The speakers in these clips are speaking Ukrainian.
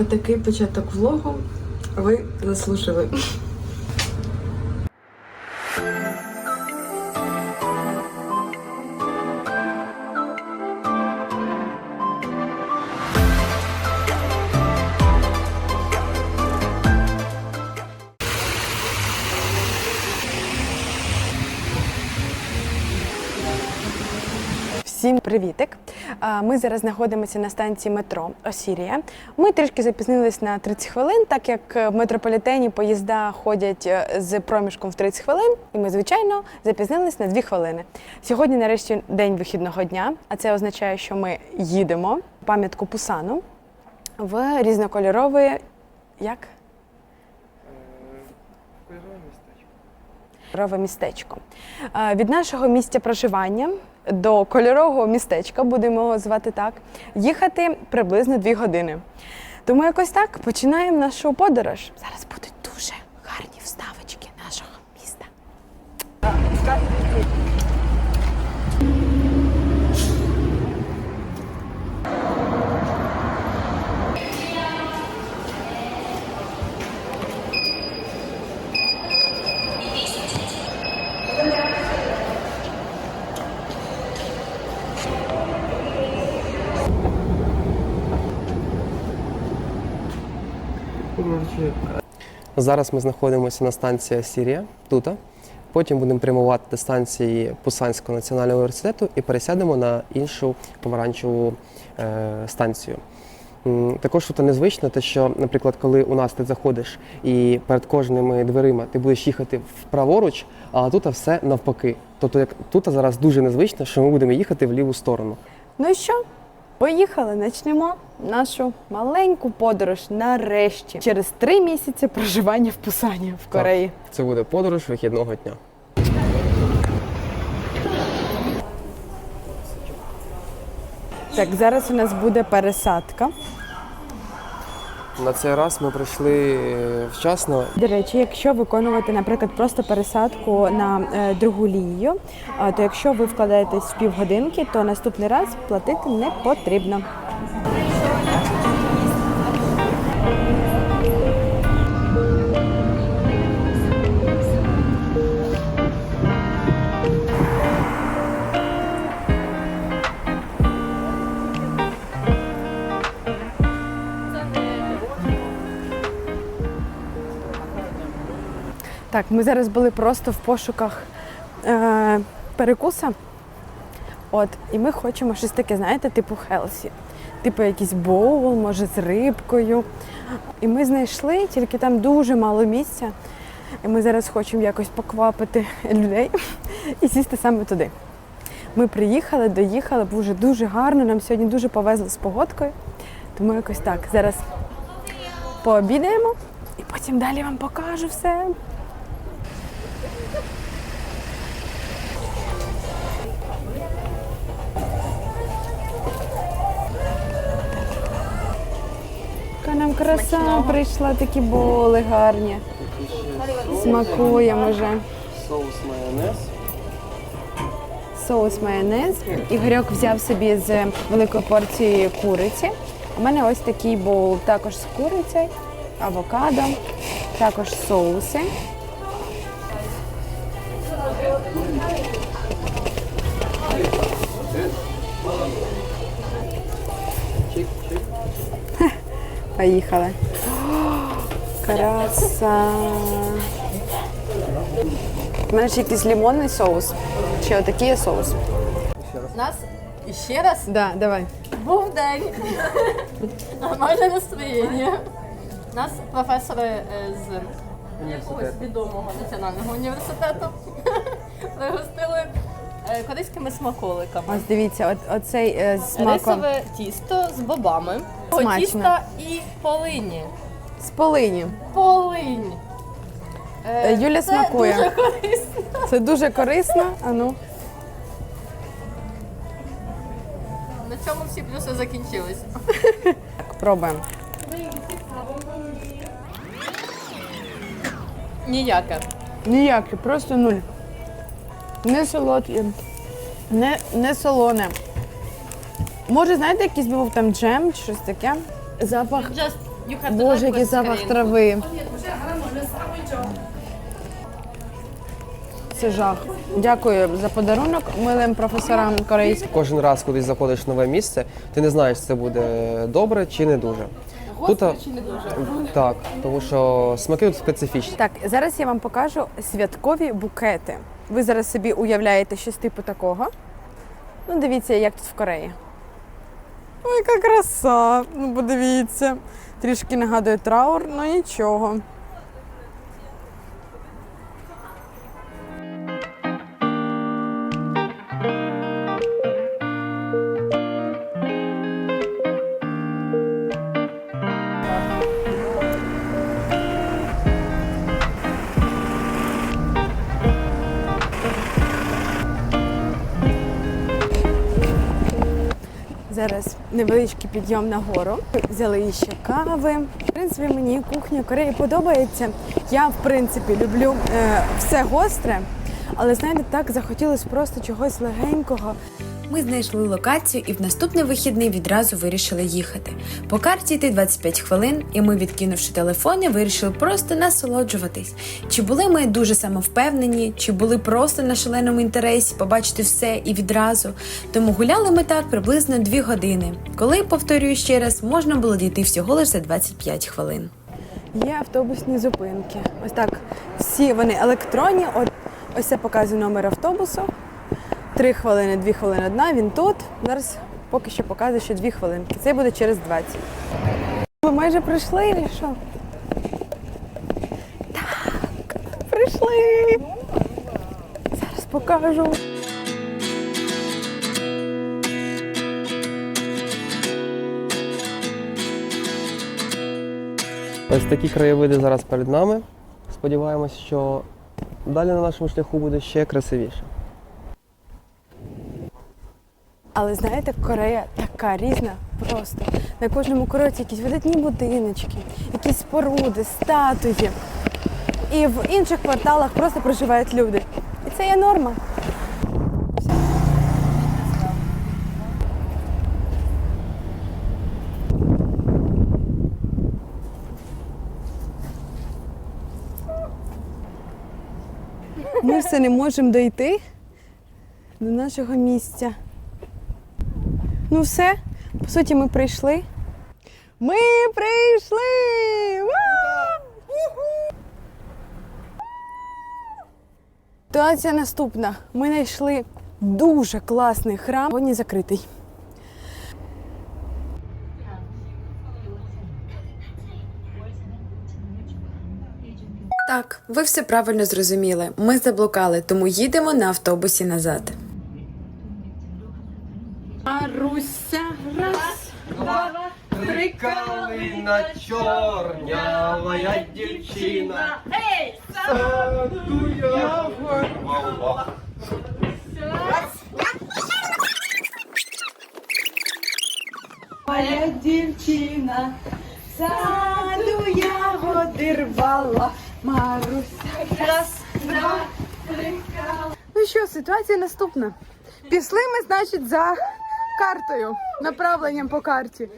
Отакий початок влогу ви заслужили. Всім привітик! Ми зараз знаходимося на станції метро Осірія. Ми трішки запізнились на 30 хвилин, так як в метрополітені поїзда ходять е, з проміжком в 30 хвилин, і ми, звичайно, запізнились на 2 хвилини. Сьогодні, нарешті, день вихідного дня, а це означає, що ми їдемо пам'ятку Пусану в різнокольорове. Як? Кольорове містечко. Е, Від нашого місця проживання до кольорового містечка, будемо його звати так, їхати приблизно дві години. Тому якось так починаємо нашу подорож. Зараз будуть дуже гарні вставочки нашого міста. Зараз ми знаходимося на станції Сірія тут. Потім будемо прямувати до станції Пусанського національного університету і пересядемо на іншу помаранчеву е, станцію. Також тут незвично, те, що, наприклад, коли у нас ти заходиш і перед кожними дверима ти будеш їхати вправоруч, а тут все навпаки. Тобто, як тут зараз дуже незвично, що ми будемо їхати в ліву сторону. Ну і що? Поїхали, почнемо нашу маленьку подорож нарешті через три місяці проживання в Пусані в Кореї. Це буде подорож вихідного дня. Так, зараз у нас буде пересадка. На цей раз ми прийшли е, вчасно До речі, якщо виконувати, наприклад, просто пересадку на е, другу лінію, а, то якщо ви вкладаєтесь в півгодинки, то наступний раз платити не потрібно. Так, ми зараз були просто в пошуках е, перекуса. От, і ми хочемо щось таке, знаєте, типу хелсі. Типу якийсь боул, може, з рибкою. І ми знайшли, тільки там дуже мало місця. І ми зараз хочемо якось поквапити людей і сісти саме туди. Ми приїхали, доїхали, дуже дуже гарно. Нам сьогодні дуже повезло з погодкою. Тому якось так. Зараз пообідаємо і потім далі вам покажу все. Краса прийшла, такі боли гарні. Смакуємо вже. соус майонез. Соус майонез. Ігорьок взяв собі з великої порції куриці. У мене ось такий боул також з курицею, авокадо, також соуси. Поїхали. Краса. У мене ще якийсь лимонний соус. Чи отакий є соус? У нас ще раз Да, давай. був день. Нормальне настроєння. Нас професори е, з якогось відомого національного університету пригостили е, корейськими смаколиками. Ось дивіться, от, оцей е, з смаком Рисове тісто з бобами, Смачно. тіста і полині. з полині. Полинь. Е, Юля це смакує. Дуже корисно. Це дуже корисно. А ну. На цьому всі плюси закінчились. Так, пробуємо. Ніяке. Ніяке, просто нуль. Не солодке, не, не солоне. Може, знаєте, якийсь був там джем чи щось таке? Запах Just Боже, який запах трави. Це жах. Дякую за подарунок милим професорам корейським. Кожен раз, коли заходиш в нове місце, ти не знаєш, це буде добре чи не дуже. Тут, чи не дуже? Так, тому що смаки тут специфічні. Так, зараз я вам покажу святкові букети. Ви зараз собі уявляєте щось типу такого. Ну, дивіться, як тут в Кореї. Ой, яка краса! Ну, подивіться. Трішки нагадує траур, ну нічого. Зараз невеличкий підйом на гору. Взяли ще кави. В принципі, мені кухня Кореї подобається. Я, в принципі, люблю е, все гостре, але знаєте, так захотілося просто чогось легенького. Ми знайшли локацію і в наступний вихідний відразу вирішили їхати. По карті йти 25 хвилин, і ми, відкинувши телефони, вирішили просто насолоджуватись. Чи були ми дуже самовпевнені, чи були просто на шаленому інтересі побачити все і відразу. Тому гуляли ми так приблизно 2 години, коли, повторюю ще раз, можна було дійти всього лише за 25 хвилин. Є автобусні зупинки. Ось так. Всі вони електронні. От ось це показує номер автобусу. Три хвилини, дві хвилини одна. Він тут. Зараз поки що показує, що дві хвилинки. Це буде через 20. Ми майже прийшли, чи що? Так, прийшли. Зараз покажу. Ось такі краєвиди зараз перед нами. Сподіваємось, що далі на нашому шляху буде ще красивіше. Але знаєте, Корея така різна просто. На кожному курорті якісь видатні будиночки, якісь споруди, статуї. І в інших кварталах просто проживають люди. І це є норма. Ми все не можемо дойти до нашого місця. Ну все, по суті, ми прийшли. Ми прийшли! Ситуація наступна. Ми знайшли дуже класний храм, сьогодні закритий. Так, ви все правильно зрозуміли. Ми заблукали, тому їдемо на автобусі назад. Маруся, раз, два, три Калина чорнявая дівчина. Ей, саду я вирвала. Моя дівчина, саду ягоди рвала. Маруся, раз, два, три. Ну що, ситуація наступна. Пішли ми, значить, за картою, направленням по карті.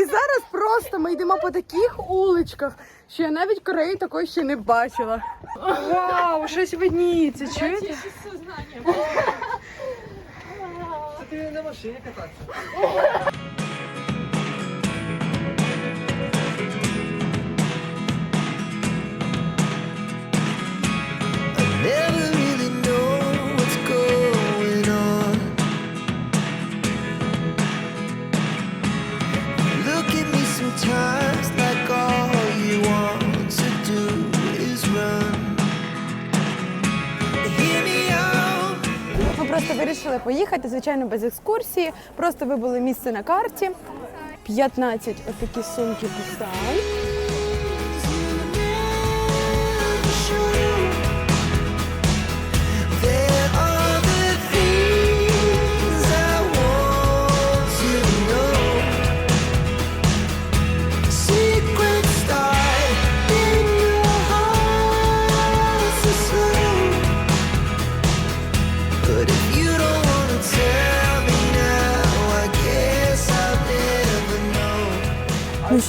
І зараз просто ми йдемо по таких уличках, що я навіть Кореї такої ще не бачила. Вау, щось видніється, чуєте? Це ти на машині кататися. Просто вирішили поїхати, звичайно, без екскурсії. Просто вибили місце на карті. 15 отакі сумки писали.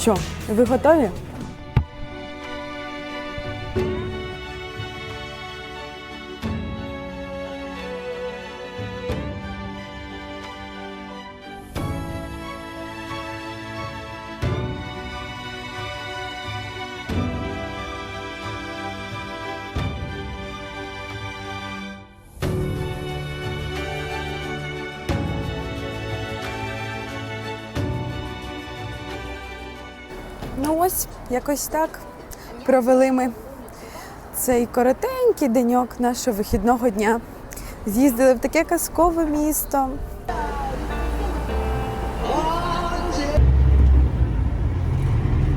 Що, ви готові? Ну ось, якось так провели ми цей коротенький деньок нашого вихідного дня. З'їздили в таке казкове місто.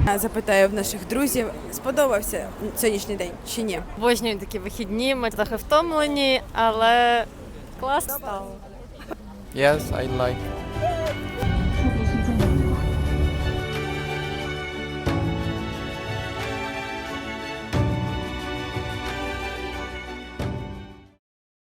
Я Запитаю в наших друзів, сподобався сьогоднішній день чи ні? Обожнюю такі вихідні, ми трохи втомлені, але класно стало. Yes, I like.